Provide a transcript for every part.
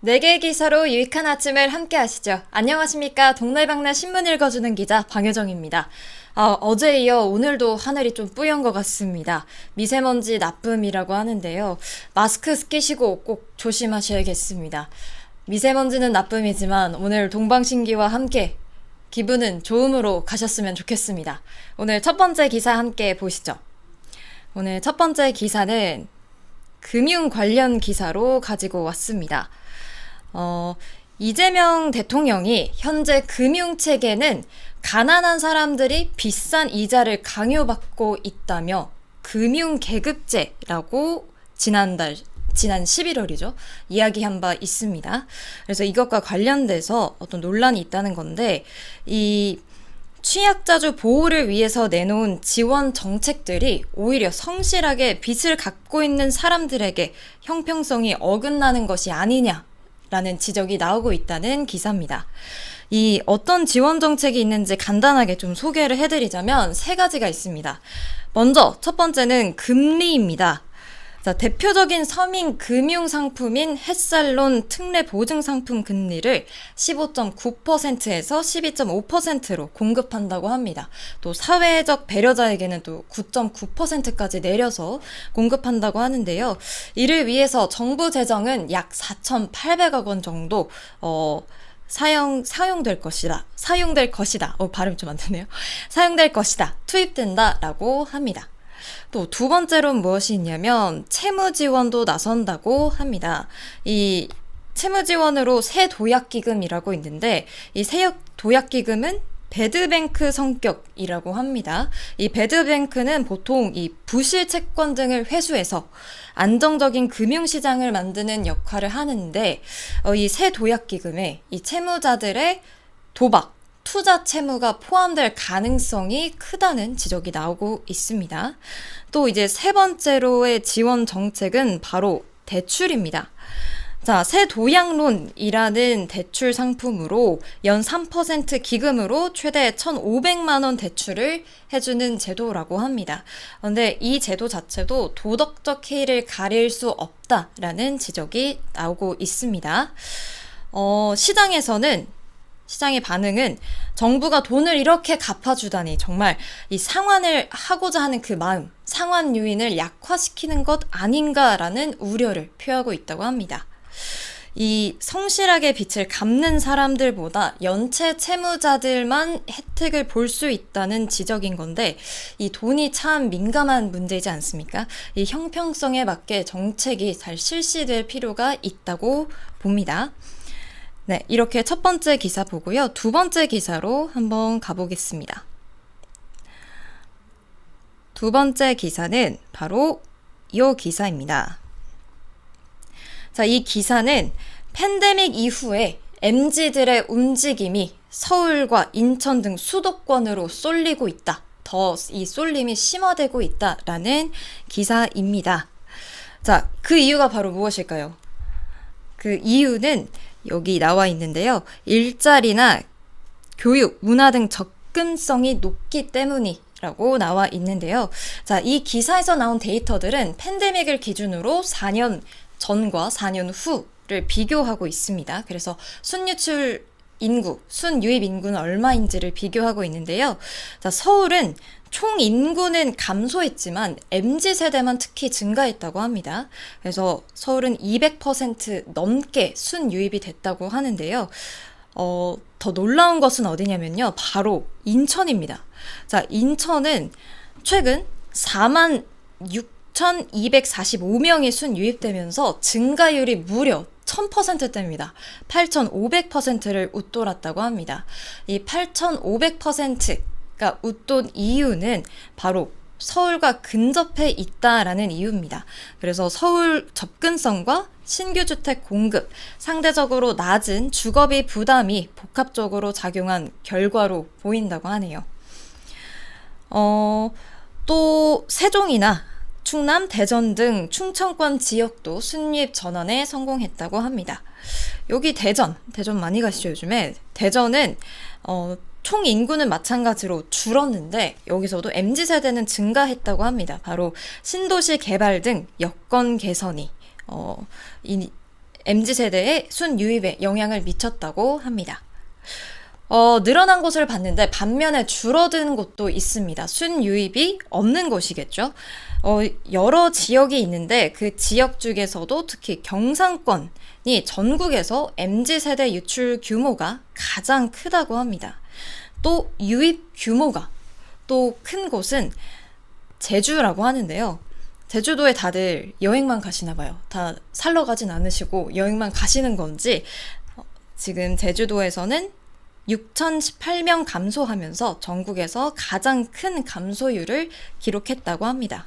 네개 기사로 유익한 아침을 함께 하시죠. 안녕하십니까. 동네방네 신문 읽어주는 기자 방효정입니다. 아, 어제 이어 오늘도 하늘이 좀 뿌연 것 같습니다. 미세먼지 나쁨이라고 하는데요. 마스크 끼시고 꼭 조심하셔야겠습니다. 미세먼지는 나쁨이지만 오늘 동방신기와 함께 기분은 좋음으로 가셨으면 좋겠습니다. 오늘 첫 번째 기사 함께 보시죠. 오늘 첫 번째 기사는 금융 관련 기사로 가지고 왔습니다. 어, 이재명 대통령이 현재 금융 체계는 가난한 사람들이 비싼 이자를 강요받고 있다며 금융 계급제라고 지난달 지난 11월이죠. 이야기한 바 있습니다. 그래서 이것과 관련돼서 어떤 논란이 있다는 건데 이 취약자주 보호를 위해서 내놓은 지원 정책들이 오히려 성실하게 빚을 갖고 있는 사람들에게 형평성이 어긋나는 것이 아니냐 라는 지적이 나오고 있다는 기사입니다. 이 어떤 지원 정책이 있는지 간단하게 좀 소개를 해드리자면 세 가지가 있습니다. 먼저 첫 번째는 금리입니다. 자, 대표적인 서민 금융 상품인 햇살론 특례 보증 상품 금리를 15.9%에서 12.5%로 공급한다고 합니다. 또 사회적 배려자에게는 또 9.9%까지 내려서 공급한다고 하는데요. 이를 위해서 정부 재정은 약 4,800억 원 정도 어 사용 사용될 것이다. 사용될 것이다. 어 발음 좀 안 되네요. 사용될 것이다. 투입된다라고 합니다. 또 두 번째로는 무엇이 있냐면 채무 지원도 나선다고 합니다. 이 채무 지원으로 새 도약 기금이라고 있는데 이 새 도약 기금은 배드뱅크 성격이라고 합니다. 이 배드뱅크는 보통 이 부실 채권 등을 회수해서 안정적인 금융시장을 만드는 역할을 하는데 어, 이새 도약기금에 이 채무자들의 도박, 투자 채무가 포함될 가능성이 크다는 지적이 나오고 있습니다. 또 이제 세 번째로의 지원 정책은 바로 대출입니다. 자, 새 도약론이라는 대출 상품으로 연 3% 기금으로 최대 1,500만 원 대출을 해주는 제도라고 합니다. 그런데 이 제도 자체도 도덕적 해이를 가릴 수 없다라는 지적이 나오고 있습니다. 어, 시장에서는 시장의 반응은 정부가 돈을 이렇게 갚아주다니 정말 이 상환을 하고자 하는 그 마음, 상환 요인을 약화시키는 것 아닌가라는 우려를 표하고 있다고 합니다. 이 성실하게 빚을 갚는 사람들보다 연체 채무자들만 혜택을 볼 수 있다는 지적인 건데 이 돈이 참 민감한 문제이지 않습니까? 이 형평성에 맞게 정책이 잘 실시될 필요가 있다고 봅니다. 네, 이렇게 첫 번째 기사 보고요. 두 번째 기사로 한번 가보겠습니다. 두 번째 기사는 바로 이 기사입니다. 자, 이 기사는 팬데믹 이후에 MZ들의 움직임이 서울과 인천 등 수도권으로 쏠리고 있다. 더 이 쏠림이 심화되고 있다라는 기사입니다. 자, 그 이유가 바로 무엇일까요? 그 이유는 여기 나와 있는데요. 일자리나 교육, 문화 등 접근성이 높기 때문이 라고 나와 있는데요. 자, 이 기사에서 나온 데이터들은 팬데믹을 기준으로 4년 전과 4년 후를 비교하고 있습니다. 그래서 순유출 인구, 순유입 인구는 얼마인지를 비교하고 있는데요. 자, 서울은 총 인구는 감소했지만 MZ 세대만 특히 증가했다고 합니다. 그래서 서울은 200% 넘게 순유입이 됐다고 하는데요. 어, 더 놀라운 것은 어디냐면요. 바로 인천입니다. 자, 인천은 최근 4만 6,245명이 순유입되면서 증가율이 무려 1000%대입니다. 8,500%를 웃돌았다고 합니다. 이 8,500% 가 웃돈 이유는 바로 서울과 근접해 있다라는 이유입니다. 그래서 서울 접근성과 신규 주택 공급, 상대적으로 낮은 주거비 부담이 복합적으로 작용한 결과로 보인다고 하네요. 어, 또 세종이나 충남, 대전 등 충청권 지역도 순유입 전환에 성공했다고 합니다. 여기 대전, 대전 많이 가시죠 요즘에? 대전은 어, 총 인구는 마찬가지로 줄었는데 여기서도 MZ 세대는 증가했다고 합니다. 바로 신도시 개발 등 여건 개선이 어, 이 MZ 세대의 순 유입에 영향을 미쳤다고 합니다. 어, 늘어난 곳을 봤는데 반면에 줄어든 곳도 있습니다. 순 유입이 없는 곳이겠죠. 어, 여러 지역이 있는데 그 지역 중에서도 특히 경상권이 전국에서 MZ 세대 유출 규모가 가장 크다고 합니다. 또 유입 규모가 또 큰 곳은 제주라고 하는데요. 제주도에 다들 여행만 가시나 봐요. 다 살러 가진 않으시고 여행만 가시는 건지 어, 지금 제주도에서는 6,018명 감소하면서 전국에서 가장 큰 감소율을 기록했다고 합니다.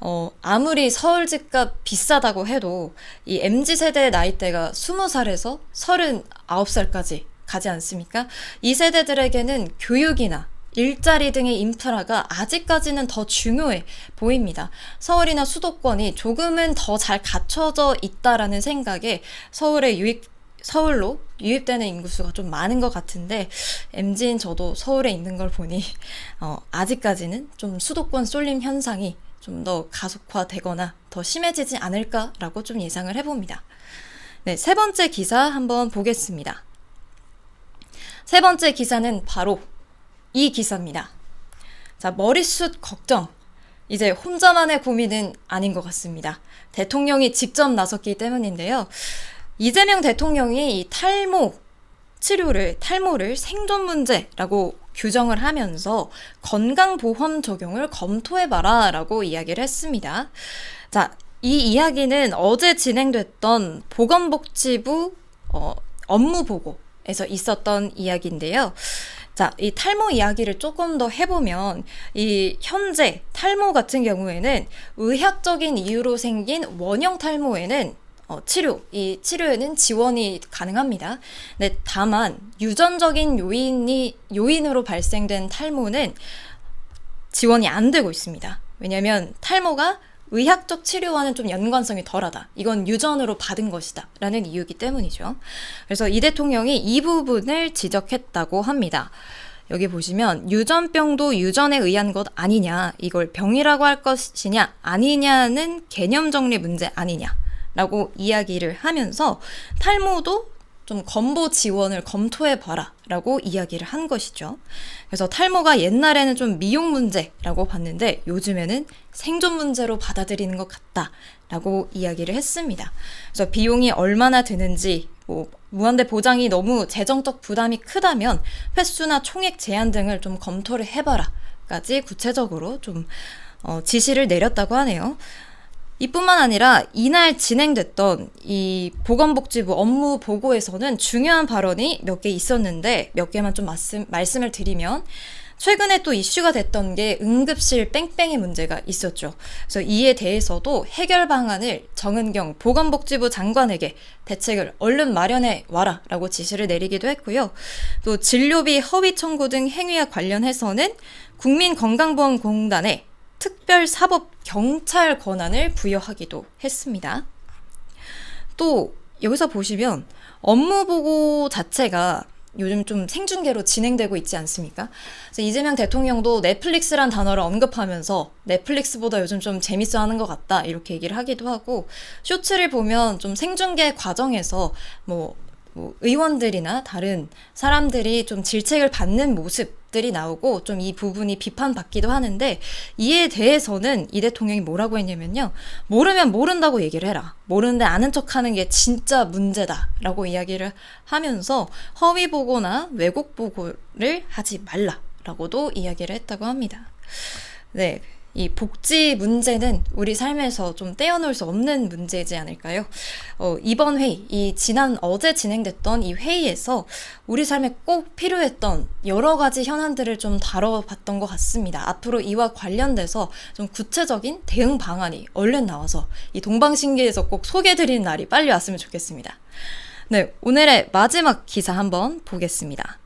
어, 아무리 서울 집값 비싸다고 해도 이 MZ 세대 나이대가 20살에서 39살까지 가지 않습니까? 이 세대들에게는 교육이나 일자리 등의 인프라가 아직까지는 더 중요해 보입니다. 서울이나 수도권이 조금은 더 잘 갖춰져 있다라는 생각에 서울의 유익 서울로 유입되는 인구수가 좀 많은 것 같은데 MZ인 저도 서울에 있는 걸 보니 어, 아직까지는 좀 수도권 쏠림 현상이 좀 더 가속화되거나 더 심해지지 않을까라고 좀 예상을 해봅니다. 네, 세 번째 기사 한번 보겠습니다. 세 번째 기사는 바로 이 기사입니다. 자, 머리숱 걱정. 이제 혼자만의 고민은 아닌 것 같습니다. 대통령이 직접 나섰기 때문인데요. 이재명 대통령이 이 탈모 치료를 탈모를 생존 문제라고 규정을 하면서 건강보험 적용을 검토해봐라 라고 이야기를 했습니다. 자, 이 이야기는 어제 진행됐던 보건복지부 어, 업무 보고 에서 있었던 이야기인데요. 자, 이 탈모 이야기를 조금 더 해보면, 이 현재 탈모 같은 경우에는 의학적인 이유로 생긴 원형 탈모에는 어, 치료, 이 치료에는 지원이 가능합니다. 네, 다만 유전적인 요인이 요인으로 발생된 탈모는 지원이 안 되고 있습니다. 왜냐하면 탈모가 의학적 치료와는 좀 연관성이 덜하다. 이건 유전으로 받은 것이다. 라는 이유이기 때문이죠. 그래서 이 대통령이 이 부분을 지적했다고 합니다. 여기 보시면 유전병도 유전에 의한 것 아니냐, 이걸 병이라고 할 것이냐, 아니냐는 개념 정리 문제 아니냐. 라고 이야기를 하면서 탈모도 좀 건보 지원을 검토해 봐라 라고 이야기를 한 것이죠. 그래서 탈모가 옛날에는 좀 미용 문제라고 봤는데 요즘에는 생존 문제로 받아들이는 것 같다 라고 이야기를 했습니다. 그래서 비용이 얼마나 드는지 뭐 무한대 보장이 너무 재정적 부담이 크다면 횟수나 총액 제한 등을 좀 검토를 해봐라 까지 구체적으로 좀 어, 지시를 내렸다고 하네요. 이뿐만 아니라 이날 진행됐던 이 보건복지부 업무 보고에서는 중요한 발언이 몇 개 있었는데 몇 개만 좀 말씀, 말씀을 드리면 최근에 또 이슈가 됐던 게 응급실 뺑뺑이 문제가 있었죠. 그래서 이에 대해서도 해결 방안을 정은경 보건복지부 장관에게 대책을 얼른 마련해 와라라고 지시를 내리기도 했고요. 또 진료비 허위 청구 등 행위와 관련해서는 국민건강보험공단에 특별 사법 경찰 권한을 부여하기도 했습니다. 또 여기서 보시면 업무 보고 자체가 요즘 좀 생중계로 진행되고 있지 않습니까? 그래서 이재명 대통령도 넷플릭스란 단어를 언급하면서 넷플릭스보다 요즘 좀 재밌어 하는 것 같다 이렇게 얘기를 하기도 하고 쇼츠를 보면 좀 생중계 과정에서 뭐 뭐 의원들이나 다른 사람들이 좀 질책을 받는 모습들이 나오고 좀 이 부분이 비판받기도 하는데 이에 대해서는 이 대통령이 뭐라고 했냐면요. 모르면 모른다고 얘기를 해라. 모르는데 아는 척 하는 게 진짜 문제다 라고 이야기를 하면서 허위 보고나 왜곡 보고를 하지 말라 라고도 이야기를 했다고 합니다. 네. 이 복지 문제는 우리 삶에서 좀 떼어놓을 수 없는 문제지 않을까요? 어, 이번 회의, 이 지난 어제 진행됐던 이 회의에서 우리 삶에 꼭 필요했던 여러 가지 현안들을 좀 다뤄봤던 것 같습니다. 앞으로 이와 관련돼서 좀 구체적인 대응 방안이 얼른 나와서 이 동방신기에서 꼭 소개해드리는 날이 빨리 왔으면 좋겠습니다. 네, 오늘의 마지막 기사 한번 보겠습니다.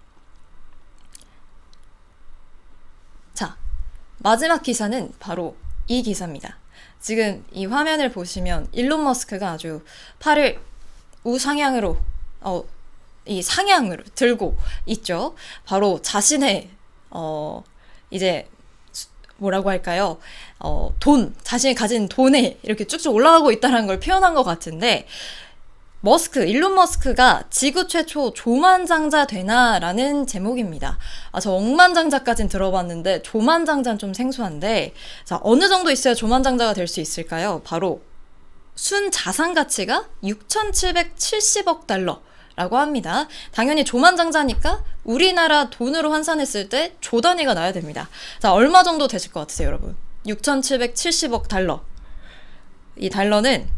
마지막 기사는 바로 이 기사입니다. 지금 이 화면을 보시면 일론 머스크가 아주 팔을 우상향으로 어, 이 상향으로 들고 있죠. 바로 자신의 어 이제 뭐라고 할까요? 어, 돈, 자신이 가진 돈에 이렇게 쭉쭉 올라가고 있다는 걸 표현한 것 같은데, 머스크, 일론 머스크가 지구 최초 조만장자 되나라는 제목입니다. 아, 저 억만장자까진 들어봤는데 조만장자는 좀 생소한데 자, 어느 정도 있어야 조만장자가 될 수 있을까요? 바로 순 자산 가치가 6,770억 달러 라고 합니다. 당연히 조만장자니까 우리나라 돈으로 환산했을 때 조 단위가 나야 됩니다. 자, 얼마 정도 되실 것 같으세요, 여러분? 6,770억 달러. 이 달러는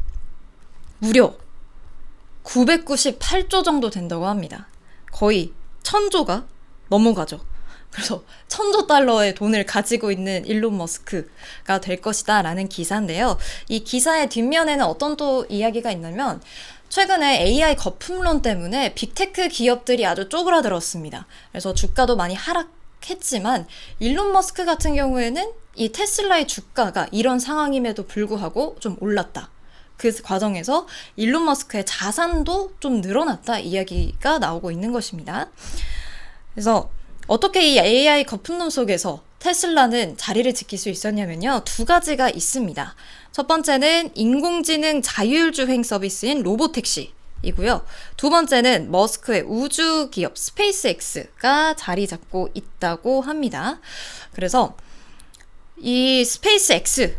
무려 998조 정도 된다고 합니다. 거의 천조가 넘어가죠. 그래서 천조 달러의 돈을 가지고 있는 일론 머스크가 될 것이다 라는 기사인데요. 이 기사의 뒷면에는 어떤 또 이야기가 있냐면 최근에 AI 거품론 때문에 빅테크 기업들이 아주 쪼그라들었습니다. 그래서 주가도 많이 하락했지만 일론 머스크 같은 경우에는 이 테슬라의 주가가 이런 상황임에도 불구하고 좀 올랐다. 그 과정에서 일론 머스크의 자산도 좀 늘어났다 이야기가 나오고 있는 것입니다. 그래서 어떻게 이 AI 거품론 속에서 테슬라는 자리를 지킬 수 있었냐면요. 두 가지가 있습니다. 첫 번째는 인공지능 자율주행 서비스인 로보택시 이고요. 두 번째는 머스크의 우주 기업 스페이스X가 자리 잡고 있다고 합니다. 그래서 이 스페이스X는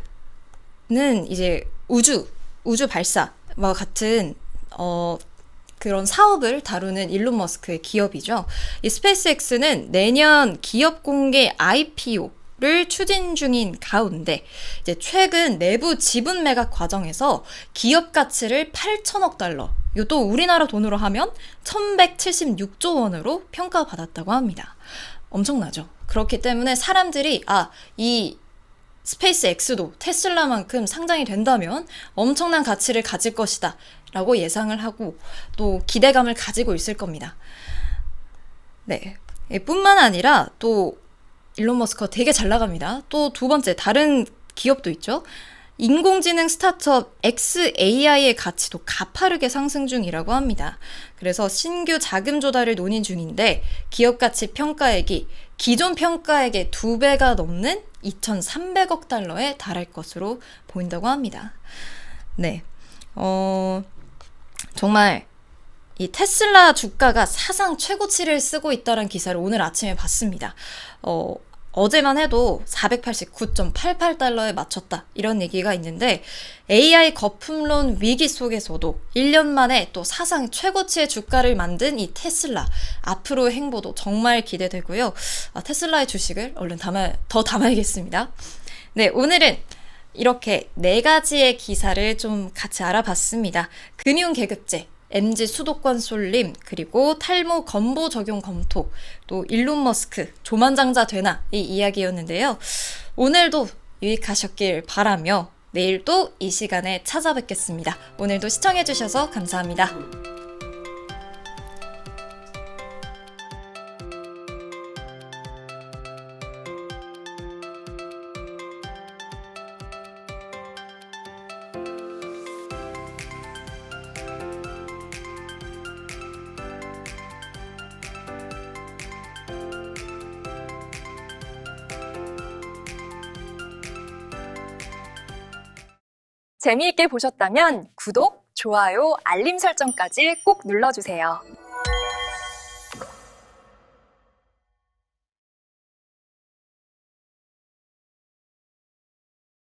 이제 우주 우주 발사와 같은 어 그런 사업을 다루는 일론 머스크의 기업이죠. 이 스페이스X는 내년 기업 공개 IPO를 추진 중인 가운데 이제 최근 내부 지분 매각 과정에서 기업 가치를 8천억 달러, 이것도 우리나라 돈으로 하면 1176조 원으로 평가받았다고 합니다. 엄청나죠. 그렇기 때문에 사람들이 아, 이 스페이스 X도 테슬라만큼 상장이 된다면 엄청난 가치를 가질 것이다. 라고 예상을 하고 또 기대감을 가지고 있을 겁니다. 네. 뿐만 아니라 또 일론 머스크가 되게 잘 나갑니다. 또 두 번째, 다른 기업도 있죠. 인공지능 스타트업 XAI의 가치도 가파르게 상승 중이라고 합니다. 그래서 신규 자금 조달을 논의 중인데 기업 가치 평가액이 기존 평가액의 두 배가 넘는 2,300억 달러에 달할 것으로 보인다고 합니다. 네. 어, 정말 이 테슬라 주가가 사상 최고치를 쓰고 있다는 기사를 오늘 아침에 봤습니다. 어, 어제만 해도 489.88달러에 맞췄다. 이런 얘기가 있는데 AI 거품론 위기 속에서도 1년 만에 또 사상 최고치의 주가를 만든 이 테슬라. 앞으로의 행보도 정말 기대되고요. 아, 테슬라의 주식을 얼른 담아, 더 담아야겠습니다. 네, 오늘은 이렇게 네 가지의 기사를 좀 같이 알아봤습니다. 금융 계급제, MG 수도권 쏠림, 그리고 탈모 건보 적용 검토, 또 일론 머스크, 조만장자 되나 이 이야기였는데요. 오늘도 유익하셨길 바라며 내일 또 이 시간에 찾아뵙겠습니다. 오늘도 시청해주셔서 감사합니다. 재미있게 보셨다면 구독, 좋아요, 알림 설정까지 꼭 눌러주세요.